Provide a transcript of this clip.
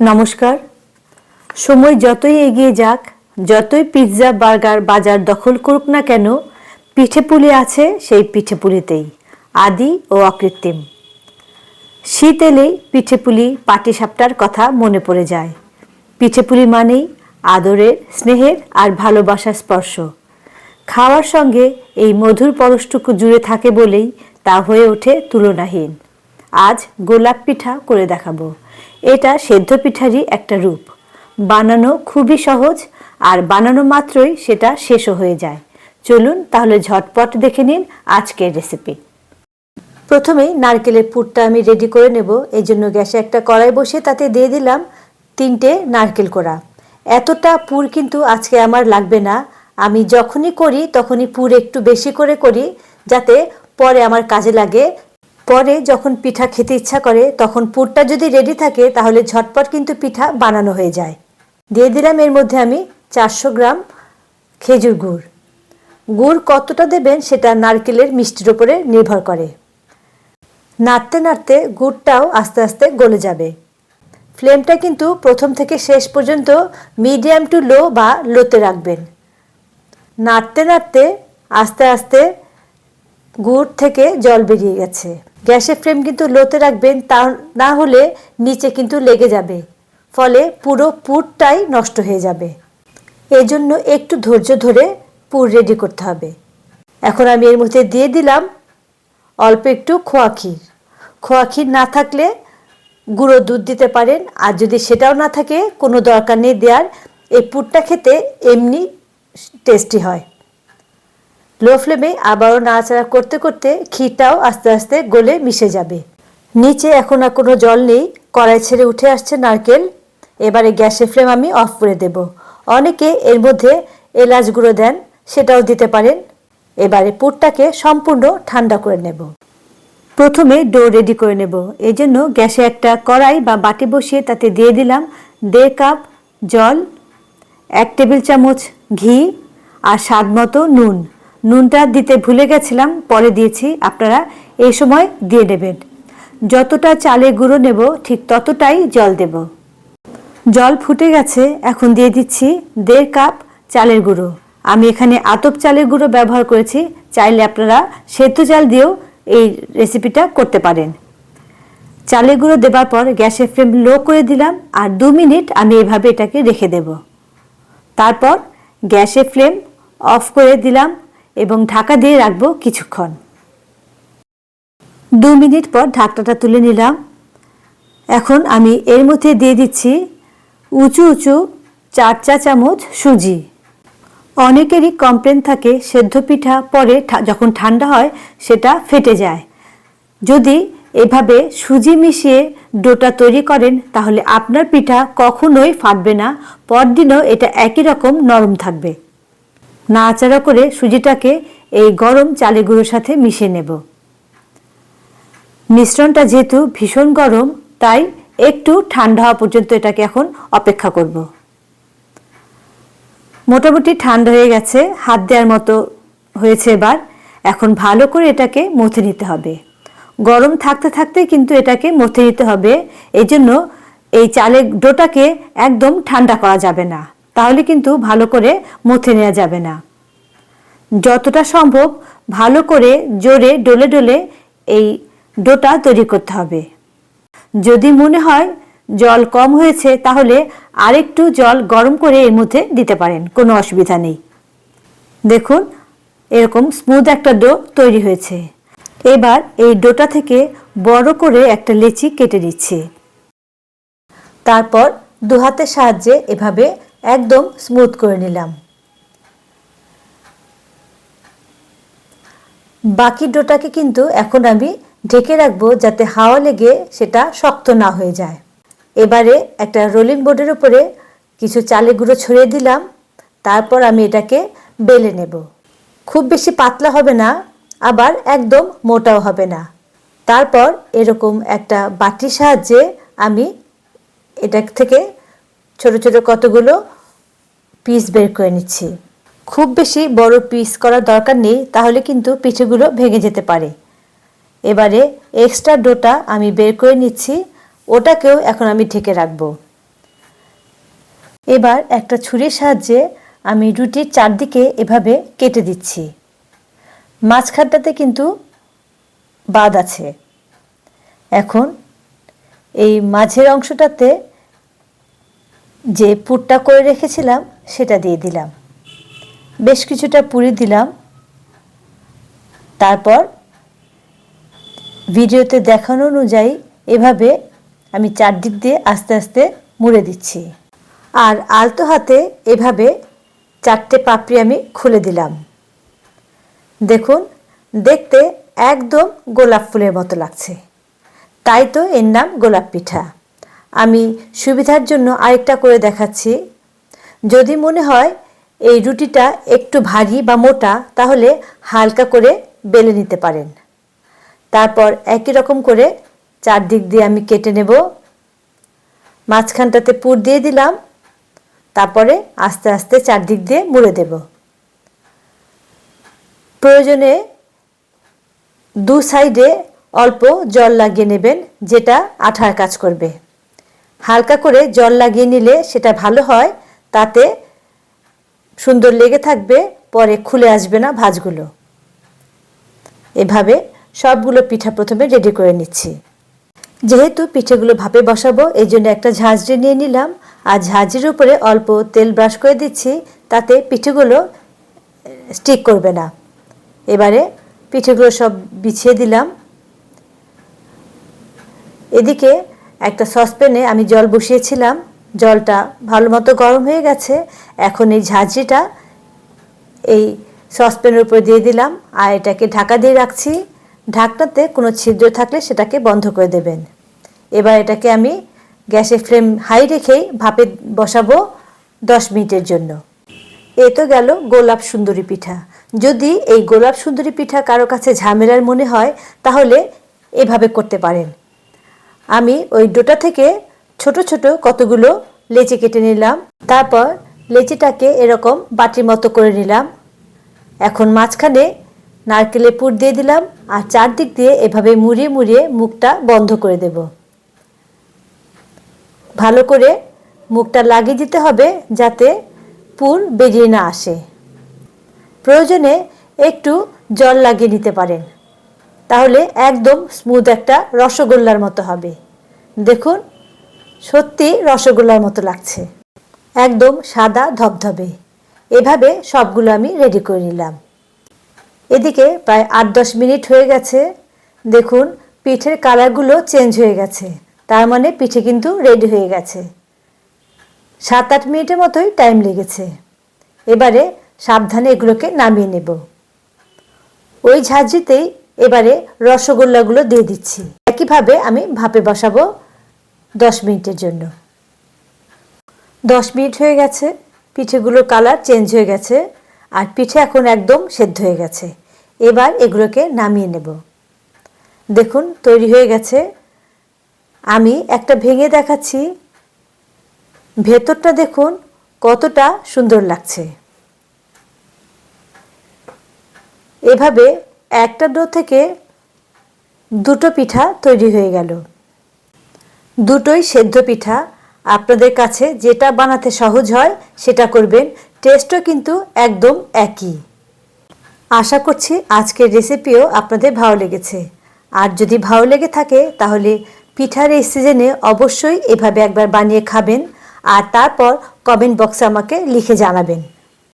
নমস্কার। সময় যতই এগিয়ে যাক, যতই পিৎজা বার্গার বাজার দখল করুক না কেন, পিঠে পুলি আছে সেই পিঠে পুলিতেই, আদি ও অকৃত্রিম। শীত এলেই পিঠে পুলি পাটিসাপটার কথা মনে পড়ে যায়। পিঠে পুলি মানেই আদরের, স্নেহের আর ভালোবাসার স্পর্শ। খাওয়ার সঙ্গে এই মধুর পরশটুকু জুড়ে থাকে বলেই তা হয়ে ওঠে তুলনাহীন। আজ গোলাপ পিঠা করে দেখাবো। এটা সেদ্ধ পিঠারই একটা রূপ। বানানো খুবই সহজ, আর বানানো মাত্রই সেটা শেষও হয়ে যায়। চলুন তাহলে ঝটপট দেখে নিন আজকের রেসিপি প্রথমেই নারকেলের পুরটা আমি রেডি করে নেব। এই জন্য গ্যাসে একটা কড়াই বসে তাতে দিয়ে দিলাম তিনটে নারকেল কোড়া। এতটা পুর কিন্তু আজকে আমার লাগবে না। আমি যখনই করি তখনই পুর একটু বেশি করে করি, যাতে পরে আমার কাজে লাগে। পরে যখন পিঠা খেতে ইচ্ছা করে, তখন পুরটা যদি রেডি থাকে, তাহলে ঝটপট কিন্তু পিঠা বানানো হয়ে যায়। দিয়ে দিলাম এর মধ্যে আমি চারশো গ্রাম খেজুর গুড়। গুড় কতটা দেবেন সেটা নারকেলের মিষ্টির ওপরে নির্ভর করে। নাড়তে নাড়তে গুড়টাও আস্তে আস্তে গলে যাবে। ফ্লেমটা কিন্তু প্রথম থেকে শেষ পর্যন্ত মিডিয়াম টু লো বা লোতে রাখবেন। নাড়তে নাড়তে আস্তে আস্তে গুড় থেকে জল বেরিয়ে গেছে। গ্যাসের ফ্লেম কিন্তু লোতে রাখবেন, তা না হলে নিচে কিন্তু লেগে যাবে। ফলে পুরো পুরটাই নষ্ট হয়ে যাবে। এজন্য একটু ধৈর্য ধরে পুর রেডি করতে হবে। এখন আমি এর মধ্যে দিয়ে দিলাম অল্প একটু খোয়া ক্ষীর। খোয়া ক্ষীর না থাকলে গুঁড়ো দুধ দিতে পারেন, আর যদি সেটাও না থাকে, কোনো দরকার নেই দেওয়ার এই পুরটা খেতে এমনি টেস্টি হয়। লো ফ্লেমে আবারও নাড়াচাড়া করতে করতে ক্ষীরটাও আস্তে আস্তে গলে মিশে যাবে। নিচে এখন আর কোনো জল নেই, কড়াই ছেড়ে উঠে আসছে নারকেল। এবারে গ্যাসের ফ্লেম আমি অফ করে দেব। অনেকে এর মধ্যে এলাচ গুঁড়ো দেন, সেটাও দিতে পারেন। এবারে পুরটাকে সম্পূর্ণ ঠান্ডা করে নেব। প্রথমে ডো রেডি করে নেব। এই জন্য গ্যাসে একটা কড়াই বা বাটি বসিয়ে তাতে দিয়ে দিলাম দেড় কাপ জল, এক টেবিল চামচ ঘি আর স্বাদ মতো নুন। নুনটা দিতে ভুলে গেছিলাম, পরে দিয়েছি। আপনারা এই সময় দিয়ে নেবেন। যতটা চালের গুঁড়ো নেব, ঠিক ততটাই জল দেব। জল ফুটে গেছে, এখন দিয়ে দিচ্ছি দেড় কাপ চালের গুঁড়ো। আমি এখানে আতপ চালের গুঁড়ো ব্যবহার করেছি, চাইলে আপনারা সেদ্ধ চাল দিয়েও এই রেসিপিটা করতে পারেন। চালের গুঁড়ো দেবার পর গ্যাসের ফ্লেম লো করে দিলাম আর দু মিনিট আমি এভাবে এটাকে রেখে দেব। তারপর গ্যাসের ফ্লেম অফ করে দিলাম এবং ঢাকা দিয়ে রাখব কিছুক্ষণ। দু মিনিট পর ঢাকনাটা তুলে নিলাম। এখন আমি এর মধ্যে দিয়ে দিচ্ছি উঁচু উঁচু চার চা চামচ সুজি। অনেকেরই কমপ্লেন থাকে সেদ্ধ পিঠা পরে যখন ঠান্ডা হয় সেটা ফেটে যায়। যদি এভাবে সুজি মিশিয়ে ডোটা তৈরি করেন তাহলে আপনার পিঠা কখনোই ফাটবে না, পরদিনও এটা একই রকম নরম থাকবে। নাড়াচাড়া করে সুজিটাকে এই গরম চালে গুঁড়োর সাথে মিশিয়ে নেব। মিশ্রণটা যেহেতু ভীষণ গরম, তাই একটু ঠান্ডা হওয়া পর্যন্ত এটাকে এখন অপেক্ষা করব। মোটামুটি ঠান্ডা হয়ে গেছে, হাত দেওয়ার মতো হয়েছে এবার। এখন ভালো করে এটাকে মথে নিতে হবে। গরম থাকতে থাকতে কিন্তু এটাকে মথে নিতে হবে। এই জন্য এই চালের ডোটাকে একদম ঠান্ডা করা যাবে না। তাহলে কিন্তু ভালো করে মথে নেওয়া যাবে না। যতটা সম্ভব ভালো করে জোরে ডলে ডলে এই ডোটা তৈরি করতে হবে। যদি মনে হয় জল কম হয়েছে তাহলে আরেকটু জল গরম করে এর মধ্যে দিতে পারেন, কোনো অসুবিধা নেই। দেখুন, এরকম স্মুথ একটা ডো তৈরি হয়েছে। এবার এই ডোটা থেকে বড় করে একটা লেচি কেটে দিচ্ছি তারপর দু হাতের সাহায্যে এভাবে একদম স্মুথ করে নিলাম। বাকি ডোটাকে কিন্তু এখন আমি ঢেকে রাখব যাতে হাওয়া লেগে সেটা শক্ত না হয়ে যায়। এবারে একটা রোলিং বোর্ডের উপরে কিছু চালের গুঁড়ো ছড়িয়ে দিলাম, তারপর আমি এটাকে বেলে নেব। খুব বেশি পাতলা হবে না, আবার একদম মোটাও হবে না। তারপর এরকম একটা বাটির সাহায্যে আমি এটা থেকে ছোট ছোট কতগুলো পিস বের করে নিচ্ছি। খুব বেশি বড় পিস করার দরকার নেই, তাহলে কিন্তু পিঠেগুলো ভেঙে যেতে পারে। এবারে এক্সট্রা ডোটা আমি বের করে নিচ্ছি, ওটাকেও এখন আমি ঢেকে রাখব। এবার একটা ছুরির সাহায্যে আমি রুটির চারদিকে এভাবে কেটে দিচ্ছি। মাঝখানটাতে কিন্তু বাদ আছে। এখন এই মাঝের অংশটাতে যে পুরটা করে রেখেছিলাম, সেটা দিয়ে দিলাম। বেশ কিছুটা পুরি দিলাম। তারপর ভিডিওতে দেখানো অনুযায়ী এভাবে আমি চারদিক দিয়ে আস্তে আস্তে মুড়ে দিচ্ছি। আর আলতো হাতে এভাবে চারটে পাপড়ি আমি খুলে দিলাম। দেখুন, দেখতে একদম গোলাপ ফুলের মতো লাগছে। তাই তো এর নাম গোলাপ পিঠা। আমি সুবিধার জন্য আরেকটা করে দেখাচ্ছি। যদি মনে হয় এই রুটিটা একটু ভারী বা মোটা, তাহলে হালকা করে বেলে নিতে পারেন। তারপর একই রকম করে চারদিক দিয়ে আমি কেটে নেব। মাঝখানটাতে পুর দিয়ে দিলাম। তারপরে আস্তে আস্তে চারদিক দিয়ে মুড়ে দেব। প্রয়োজনে দু সাইডে অল্প জল লাগিয়ে নেবেন, যেটা আঠার কাজ করবে। হালকা করে জল লাগিয়ে নিলে সেটা ভালো হয়। তাতে সুন্দর লেগে থাকবে, পরে খুলে আসবে না ভাজগুলো। এভাবে সবগুলো পিঠা প্রথমে রেডি করে নিচ্ছি। যেহেতু পিঠেগুলো ভাপে বসাবো, এই জন্য একটা ঝাঁঝরি নিয়ে নিলাম। আর ঝাঁঝরির উপরে অল্প তেল ব্রাশ করে দিচ্ছি, তাতে পিঠেগুলো স্টিক করবে না। এবারে পিঠেগুলো সব বিছিয়ে দিলাম। এদিকে একটা সসপ্যানে আমি জল বসিয়েছিলাম, জলটা ভালো মতো গরম হয়ে গেছে, এখন এই ঝাঁঝরিটা এই সসপ্যানের উপর দিয়ে দিলাম আর এটাকে ঢাকা দিয়ে রাখছি। ঢাকনাতে কোনো ছিদ্র থাকলে সেটাকে বন্ধ করে দেবেন। এবার এটাকে আমি গ্যাসের ফ্লেম হাই রেখেই ভাপে বসাবো দশ মিনিটের জন্য। এ তো গেল গোলাপ সুন্দরী পিঠা। যদি এই গোলাপ সুন্দরী পিঠা কারও কাছে ঝামেলার মনে হয়, তাহলে এভাবে করতে পারেন। আমি ওই ডোটা থেকে ছোট ছোট কতগুলো লেচি কেটে নিলাম। তারপর লেচিটাকে এরকম বাটির মতো করে নিলাম। এখন মাঝখানে নারকেলের পুর দিয়ে দিলাম আর চারদিক দিয়ে এভাবে মুড়িয়ে মুড়িয়ে মুখটা বন্ধ করে দেব। ভালো করে মুখটা লাগিয়ে দিতে হবে যাতে পুর বেরিয়ে না আসে। প্রয়োজনে একটু জল লাগিয়ে নিতে পারেন। তাহলে একদম স্মুথ একটা রসগোল্লার মতো হবে। দেখুন, সত্যি রসগোল্লার মতো লাগছে। একদম সাদা ধবধবে। এভাবে সবগুলো আমি রেডি করে নিলাম। এদিকে প্রায় আট দশ মিনিট হয়ে গেছে। দেখুন, পিঠের কালারগুলো চেঞ্জ হয়ে গেছে। তার মানে পিঠে কিন্তু রেডি হয়ে গেছে। সাত আট মিনিটের মতোই টাইম লেগেছে। এবারে সাবধানে এগুলোকে নামিয়ে নেব। ওই ঝাঁঝরিতেই এবারে রসগোল্লাগুলো দিয়ে দিচ্ছি। একইভাবে আমি ভাপে বসাবো দশ মিনিটের জন্য। দশ মিনিট হয়ে গেছে, পিঠেগুলোর কালার চেঞ্জ হয়ে গেছে আর পিঠে এখন একদম সেদ্ধ হয়ে গেছে। এবার এগুলোকে নামিয়ে নেব। দেখুন, তৈরি হয়ে গেছে। আমি একটা ভেঙে দেখাচ্ছি। ভেতরটা দেখুন, কতটা সুন্দর লাগছে। এভাবে একটা ডো থেকে দুটো পিঠা তৈরি হয়ে গেল। দুটোই সেদ্ধ পিঠা। আপনাদের কাছে যেটা বানাতে সহজ হয়, সেটা করবেন। টেস্টও কিন্তু একদম একই। আশা করছি আজকের রেসিপিও আপনাদের ভালো লেগেছে। আর যদি ভালো লেগে থাকে, তাহলে পিঠার এই সিজনে অবশ্যই এভাবে একবার বানিয়ে খাবেন। আর তারপর কমেন্ট বক্সে আমাকে লিখে জানাবেন।